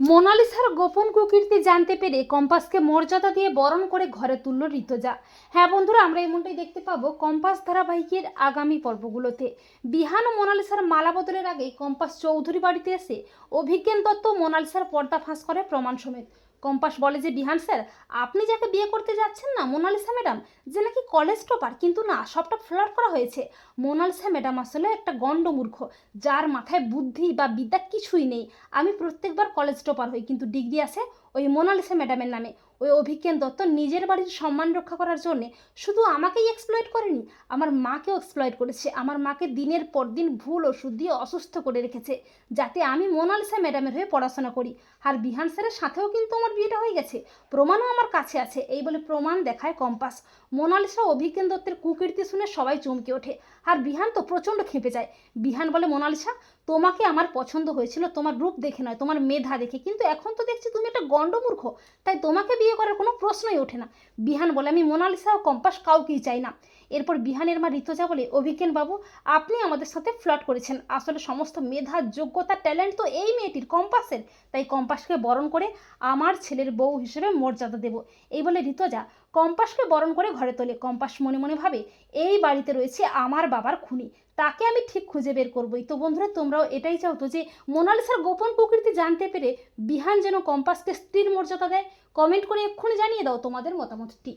মোনালিসার গোপন কুকীর্তি জানতে পেরে কম্পাসকে মর্যাদা দিয়ে বরণ করে ঘরে তুলল ঋতজা। হ্যাঁ বন্ধুরা, আমরা এমনটাই দেখতে পাবো কম্পাস ধারাবাহিকের আগামী পর্বগুলোতে। বিহান মোনালিসার মালা বদলের আগে কম্পাস চৌধুরী বাড়িতে এসে অভিজ্ঞান দত্ত মোনালিসার পর্দা ফাঁস করে প্রমাণ সমেত। কম্পাস বলে যে বিহান স্যার, আপনি যাকে বিয়ে করতে যাচ্ছেন না, মোনালিসা ম্যাডাম, যে নাকি কলেজ টপার, কিন্তু না, সবটা ফ্লার করা হয়েছে। মোনালিসা ম্যাডাম আসলে একটা গণ্ডমূর্খ, যার মাথায় বুদ্ধি বা বিদ্যা কিছুই নেই। আমি প্রত্যেকবার কলেজ টপার হই, কিন্তু ডিগ্রি আসে ওই মোনালিসা ম্যাডামের নামে। ওই অভিজ্ঞান দত্ত নিজের বাড়ির সম্মান রক্ষা করার জন্যে শুধু আমাকেই এক্সপ্লয়েট করেনি, আমার মাকেও এক্সপ্লয়েট করেছে। আমার মাকে দিনের পর দিন ভুল ওষুধ দিয়ে অসুস্থ করে রেখেছে, যাতে আমি মোনালিসা ম্যাডামের হয়ে পড়াশোনা করি। আর বিহান স্যারের সাথেও কিন্তু আমার বিয়েটা হয়ে গেছে। প্রমাণও আমার কাছে আছে, এই বলে প্রমাণ দেখায় কম্পাস। মোনালিসা অভিজ্ঞান দত্তের কুকীর্তি শুনে সবাই চমকে ওঠে। আর বিহান তো প্রচণ্ড খেপে যায়। বিহান বলে মোনালিসা তোমাকে আমার পছন্দ হয়েছিল, তোমার রূপ দেখে নয়, তোমার মেধা দেখে। কিন্তু এখন তো দেখছি তুমি একটা গণ্ডমূর্খ, তাই তোমাকে বিয়ে করার কোনো প্রশ্নই ওঠে না। বিহান বলে, আমি মোনালিসা ও কম্পাস কাউকেই চাই না। এরপর বিহানের মা ঋতুজা বলে অভিজ্ঞান বাবু, আপনি আমাদের সাথে ফ্লট করেছেন। আসলে সমস্ত মেধা, যোগ্যতা, ট্যালেন্ট তো এই মেয়েটির, কম্পাসের। তাই কম্পাসকে বরণ করে আমার ছেলের বউ হিসেবে মর্যাদা দেব। এই বলে ঋতুজা কম্পাসকে বরণ করে ঘরে তোলে। কম্পাস মনে মনে ভাবে, এই বাড়িতে রয়েছে আমার বাবার খুনি। তাকে আমি ঠিক খুঁজে বের করবোই। তো বন্ধুরা, তোমরাও এটাই চাও তো যে মোনালিসার গোপন প্রকৃতি জানতে পেরে বিহান যেন কম্পাসকে স্ত্রীর মর্যাদা দেয়। কমেন্ট করে এক্ষুনি জানিয়ে দাও তোমাদের মতামতটি।